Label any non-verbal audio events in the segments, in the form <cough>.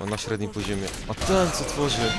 O, na średnim poziomie. A ten co tworzy?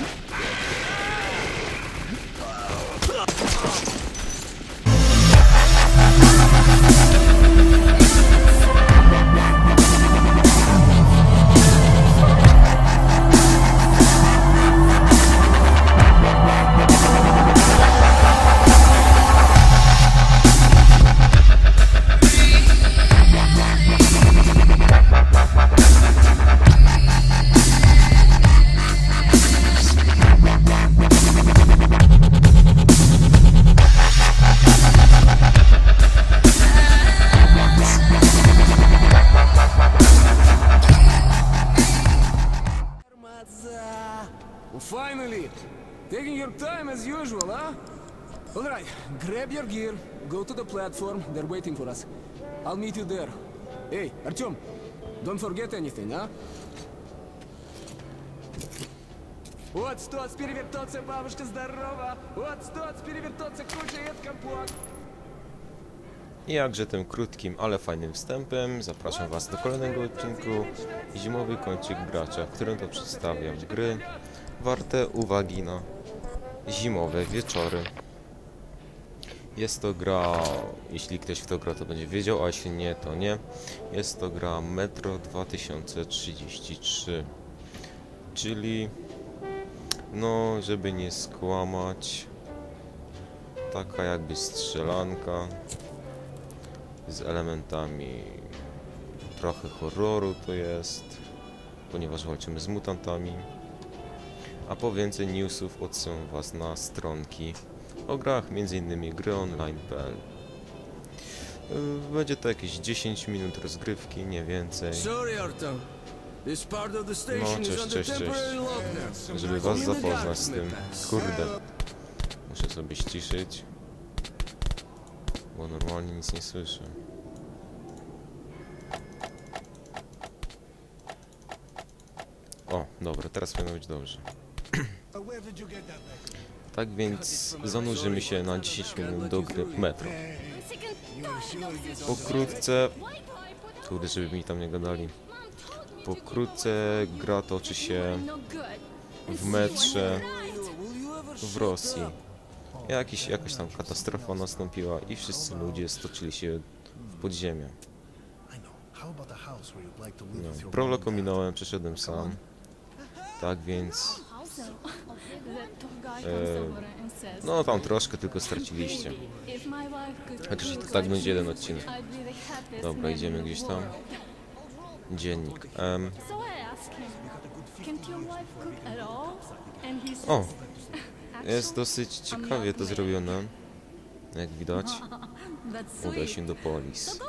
grab your gear, go to the platform, they're waiting for us. I'll meet you there. Hey, Artyom, don't forget anything, huh? Вот что, перевертоться, бабушка здорова! Вот что, перевертоться, кушает компот! I jakże tym krótkim, ale fajnym wstępem zapraszam Was do kolejnego odcinku Zimowy kącik gracza, w którym to przedstawiam gry warte uwagi na zimowe wieczory. Jest to gra, jeśli ktoś w to gra to będzie wiedział, a jeśli nie to nie. Jest to gra Metro 2033, czyli no żeby nie skłamać taka jakby strzelanka z elementami trochę horroru to jest, ponieważ walczymy z mutantami. A po więcej newsów odsyłam Was na stronki o grach, m.in. gryonline.pl. Yy, Będzie to jakieś 10 minut rozgrywki, nie więcej, station cześć, cześć, cześć. żeby Was zapoznać z tym. Kurde, muszę sobie ściszyć, bo normalnie nic nie słyszę. O, dobra, teraz powinno być dobrze. Tak więc zanurzymy się na 10 minut do gry Metro. Pokrótce, kurde, żeby mi tam nie gadali. Pokrótce gra toczy się w metrze w Rosji. Jakiś, jakaś tam katastrofa nastąpiła i wszyscy ludzie stoczyli się w podziemie. No, prolog ominąłem, przeszedłem sam. Tak więc, no tam troszkę tylko straciliście. Chociaż i to tak będzie jeden odcinek. Dobra, idziemy gdzieś tam. Dziennik M. O, jest dosyć ciekawie to zrobione. Jak widać, udaj się do Polis.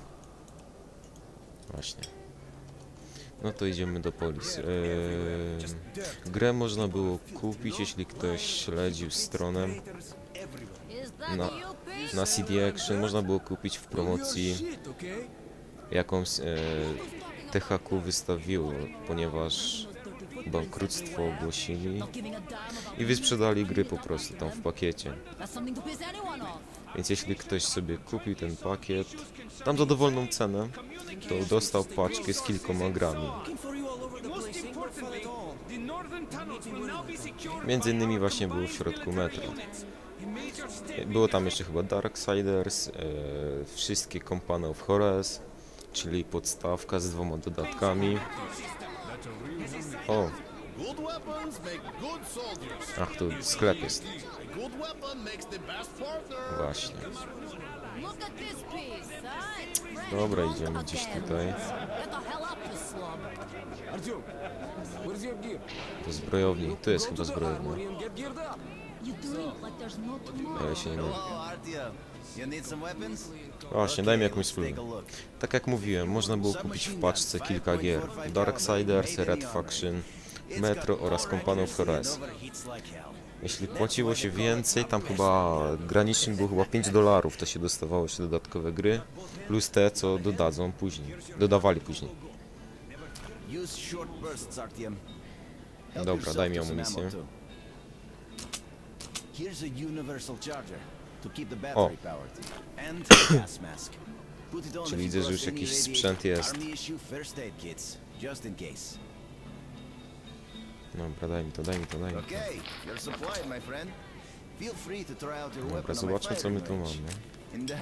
<coughs> Właśnie. No to idziemy do Polis. Eee, grę można było kupić, jeśli ktoś śledził stronę na, na CD Action. Można było kupić w promocji, Shit, okay? jaką e, THQ wystawiło, ponieważ bankructwo ogłosili i wysprzedali gry po prostu tam w pakiecie. Więc jeśli ktoś sobie kupił ten pakiet, tam za dowolną cenę, to dostał paczkę z kilkoma grami. Między innymi właśnie był w środku metro. Było tam jeszcze chyba Darksiders, e, wszystkie Company of Horrors, czyli podstawka z dwoma dodatkami. O, Good weapons make good soldiers. ach tu sklep jest, A good weapon makes the best partner. właśnie. Dobra, idziemy gdzieś tutaj. Artyom, where's your gear? Do zbrojowni, tu jest chyba to the zbrojownia. ja się nie? Właśnie, daj mi jakąś spróbę. Tak jak mówiłem, można było kupić w paczce kilka gier. Darksiders, Red Faction, Metro oraz like hell. Jeśli płaciło się więcej, tam chyba granicznym było chyba 5 dolarów, to się dostawało się dodatkowe gry, plus te, co dodadzą później, dodawali później. Dobra, daj mi amunicję. on Czyli widzę, że już jakiś sprzęt jest. Dobra, daj mi to, daj mi to, daj mi to. Dobra, zobaczmy co my tu mamy. And uh,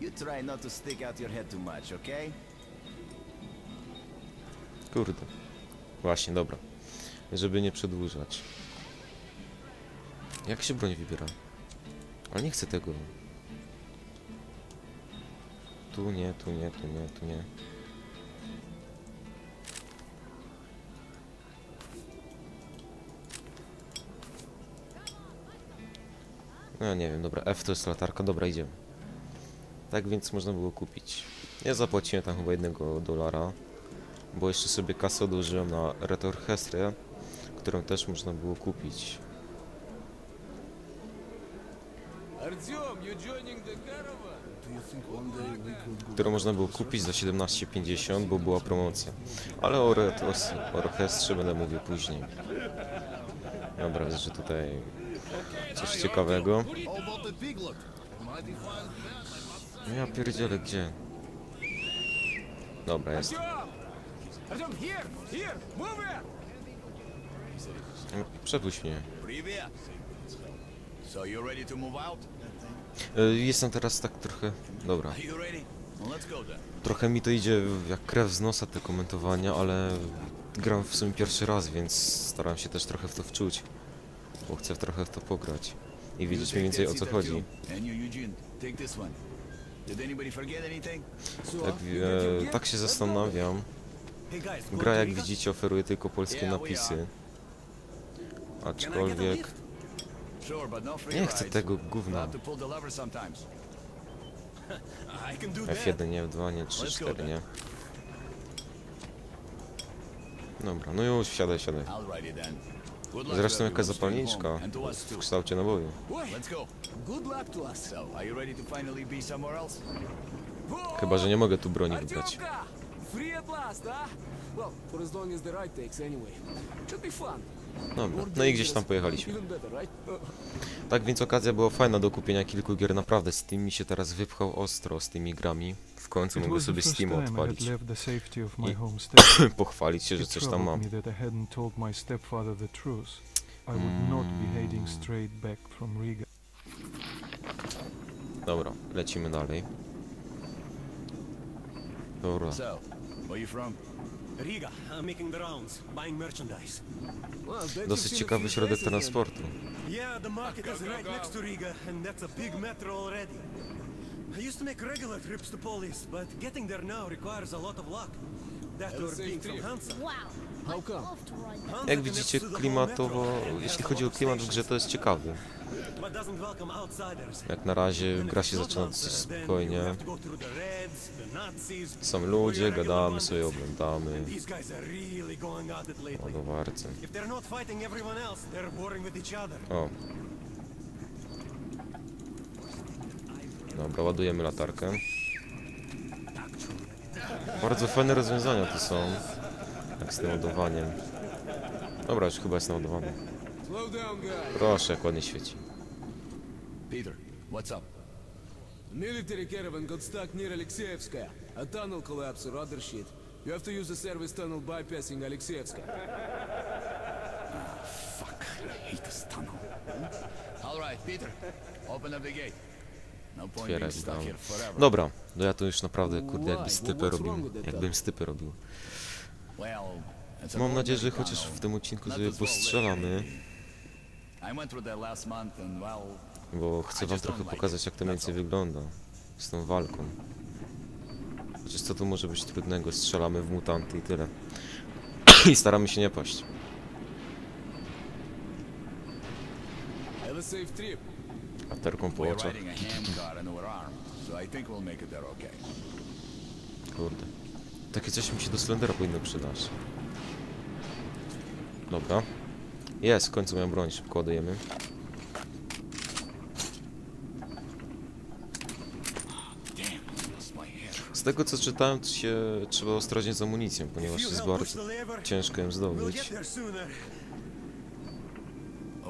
you try not to stick out your head too much, okay? Kurde. Właśnie, dobra. Żeby nie przedłużać. Jak się broń wybiera? Ale nie chcę tego. Tu nie, tu nie, tu nie, tu nie. No nie wiem, dobra, F to jest latarka, dobra, idziemy. Tak więc można było kupić. Ja zapłaciłem tam chyba jednego dolara, bo jeszcze sobie kasę odłożyłem na retorchestrę, którą też można było kupić. Którą można było kupić za 17,50, bo była promocja. Ale o retorchestrze będę mówił później. Dobra, że tutaj Coś ciekawego. No ja pierdzielę gdzie? Dobra, jest. No, przepuść mnie. E, jestem teraz tak trochę... Dobra. Trochę mi to idzie jak krew z nosa te komentowania, ale gram w sumie pierwszy raz, więc staram się też trochę w to wczuć. Bo chcę trochę w to pograć. I wiedzieć mniej więcej o co chodzi. Tak, e, tak się zastanawiam. Gra jak widzicie oferuje tylko polskie napisy. Aczkolwiek no nie chcę tego gówna. have to pull the lever sometimes. <laughs> I can do F1 nie, F2 nie, 3, Let's go 4 nie. Dobra, no już wsiadaj, siadaj. Zresztą jaka zapalniczka w kształcie naboju. Chyba, że nie mogę tu broni wybrać. Dobra, no i gdzieś tam pojechaliśmy. Tak więc okazja była fajna do kupienia kilku gier, naprawdę z tym mi się teraz wypchał ostro, z tymi grami. W końcu mogę sobie Steam time I had odpalić. left the safety of my I- home <coughs> state. Pochwalić się, że coś tam mam. Mm. straight back from Riga. Dobra, lecimy dalej. Dobra, So, where you from? Riga, I'm making the rounds, buying merchandise. well, bet you've dosyć ciekawy środek transportu. Yeah, the market is right next to Riga, and that's a big metro already. I used to make regular trips to Polis, but getting there now requires a lot of luck. That or being from. Hansa. Wow. How come? Jak widzicie, klimatowo, jeśli chodzi o klimat w grze, to jest ciekawy. Jak na razie gra się zaczyna dosyć spokojnie. Są ludzie, gadamy sobie, oglądamy. And these guys are really going at it lately. Ładowarcy. If they're not fighting everyone else, they're warring with each other. O. Dobra, ładujemy latarkę. Bardzo fajne rozwiązania to są. Jak z tym ładowaniem. Dobra, już chyba jest naładowany. Slow down, guy. Proszę, jak ładnie świeci. Peter, what's up? Military caravan got stuck near Alexeyevskaya. A tunnel collapsed or other shit. You have to use the service tunnel bypassing Alexeyevskaya. Fuck, I hate this tunnel. All right, Peter, open up the gate. No stuck dam. forever. Dobra, no ja tu już naprawdę, kurde, jakby stypy robił. Jakbym stypy robił. Mam nadzieję, że chociaż w tym odcinku sobie postrzelamy, bo chcę wam trochę pokazać, jak to mniej więcej wygląda z tą walką. Chociaż co tu może być trudnego? Strzelamy w mutanty i tyle. <coughs> I staramy się nie paść. Have a safe trip. Latarką po oczach. Kurde. Takie coś mi się do Slendera powinno przydać. Dobra. Jest, w końcu moją broń, szybko ładujemy. Damn, lost my head. Z tego co czytałem, to się trzeba ostrożnie z amunicją, ponieważ jest bardzo ciężko ją zdobyć. there sooner. Okay,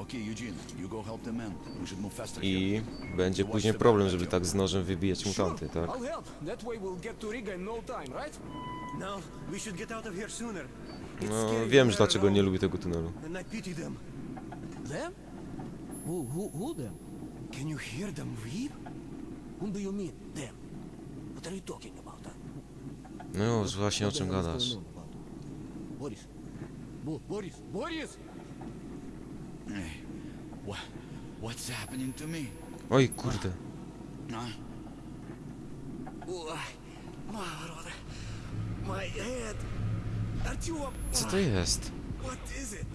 Okay, Eugene, you go help the men. We should move faster here. I będzie później problem, żeby tak z nożem wybijać mutanty, tak? No? No, No, wiem, że dlaczego nie lubię tego tunelu. And I pity them. Them? Who, who, who them? Can you hear them weep? Whom do you mean, them? What are you talking about? Huh? No już właśnie o czym gadasz. Boris. Bo Boris, Boris! Hey, what, what's happening to me? Oj, kurde. Co to jest? what is it?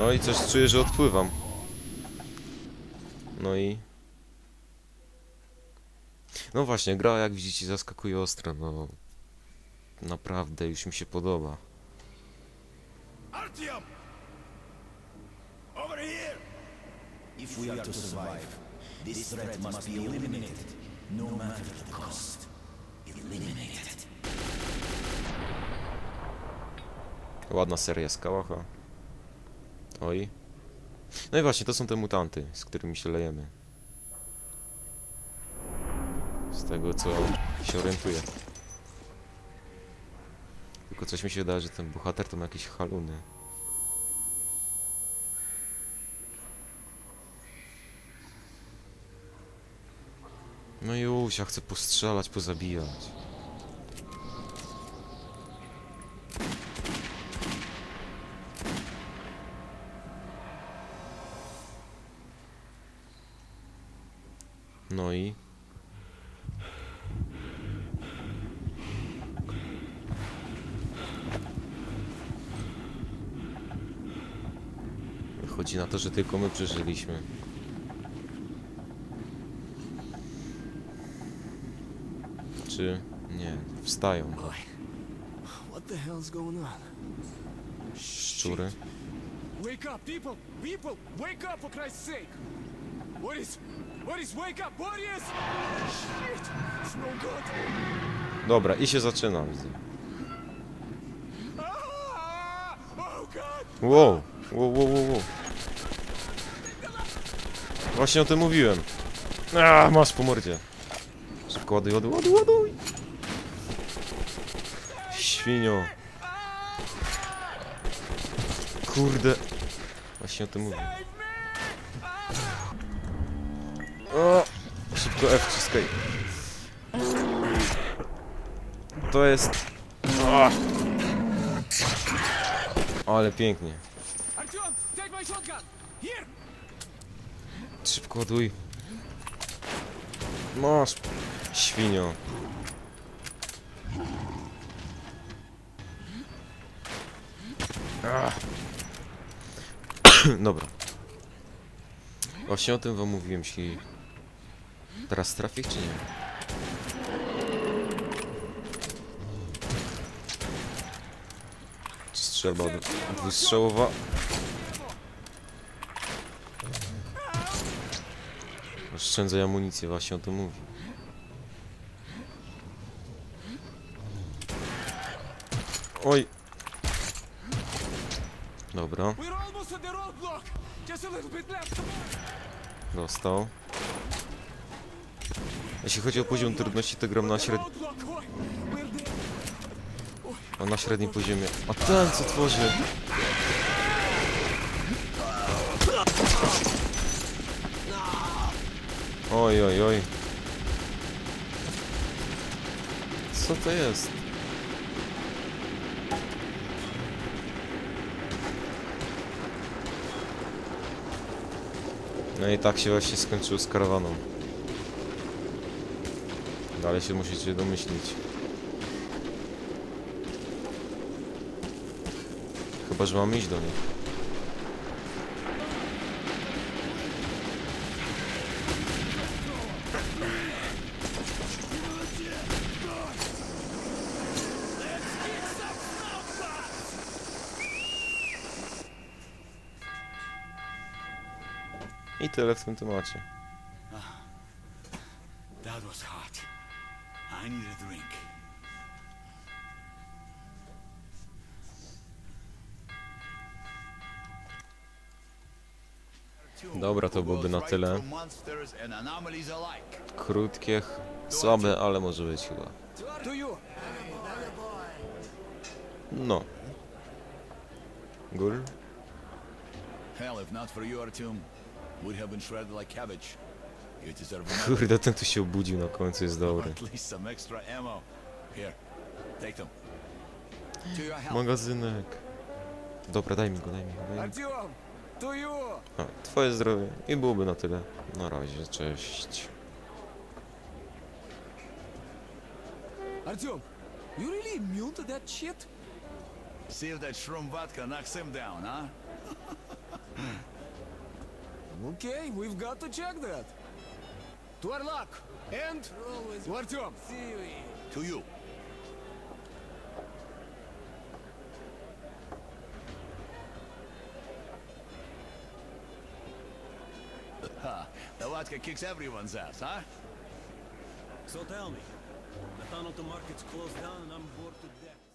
Oj, coś czuję, że odpływam. No i... No właśnie, gra jak widzicie zaskakuje ostro, no... Naprawdę, już mi się podoba. Artyom! Over here! If we are to survive, this threat must be eliminated, no matter the cost. Eliminated. Ładna seria z Kałacha. Oj. No i właśnie, to są te mutanty, z którymi się lejemy. Z tego, co się orientuję. Tylko coś mi się wydaje, że ten bohater to ma jakieś haluny. No już, ja chcę postrzelać, pozabijać. No i... Wychodzi na to, że tylko my przeżyliśmy. Czy... nie, wstają. What? Szczury. Wake up, people! People! Wake up for Christ's sake! Boris! Boris, wake up! Boris! Shit! It's no good! Dobra, i się zaczyna, widzę. Ah! Oh! Wow, wow, wow, wow, wow. Właśnie o tym mówiłem. A, masz po mordzie. Szybko ładuj, ładuj, ładuj, ładuj. Świnio. Kurde. Właśnie o tym mówię. O, szybko F wciskaj. To jest... O. Ale pięknie. Szybko ładuj. Masz, świnio. Ach. <coughs> Dobra. Właśnie o tym wam mówiłem, jeśli... Teraz trafi, czy nie? Strzelba dwu- dwustrzałowa. Oszczędzaj amunicję, właśnie o tym mówi. Oj. Dobra, We're almost at the roadblock! Just a little bit left! dostał. Jeśli chodzi o poziom trudności, to gram na, śred... Roadblock! Oi, We're there! o, na średnim poziomie. A ten co tworzy? Oj, oj, oj. Co to jest? No i tak się właśnie skończyło z karawaną. Dalej się musicie domyślić. Chyba, że mam iść do nich. I tyle w tym temacie. Ah, Dobra, to byłoby na tyle. Krótkie, słabe, ale może być chyba. No. Gul. Hell, if not for we'd have been shredded like cabbage. You deserve a medal, Kurde, ten tu się obudził na końcu, jest or dobry. at least some extra ammo. Here, take them. To your health. Magazynek. Dobra, daj mi go, daj mi go, daj mi Артем, to you. go. A, twoje zdrowie. I byłoby na tyle. Na razie, cześć. Артем, you really immune to that shit? See if that shroom vodka knocks him down, huh? <laughs> Okay, we've got to check that. To our luck. And... What's? To you. Ha, the vodka kicks everyone's ass, huh? So tell me, the tunnel to market's closed down and I'm bored to death.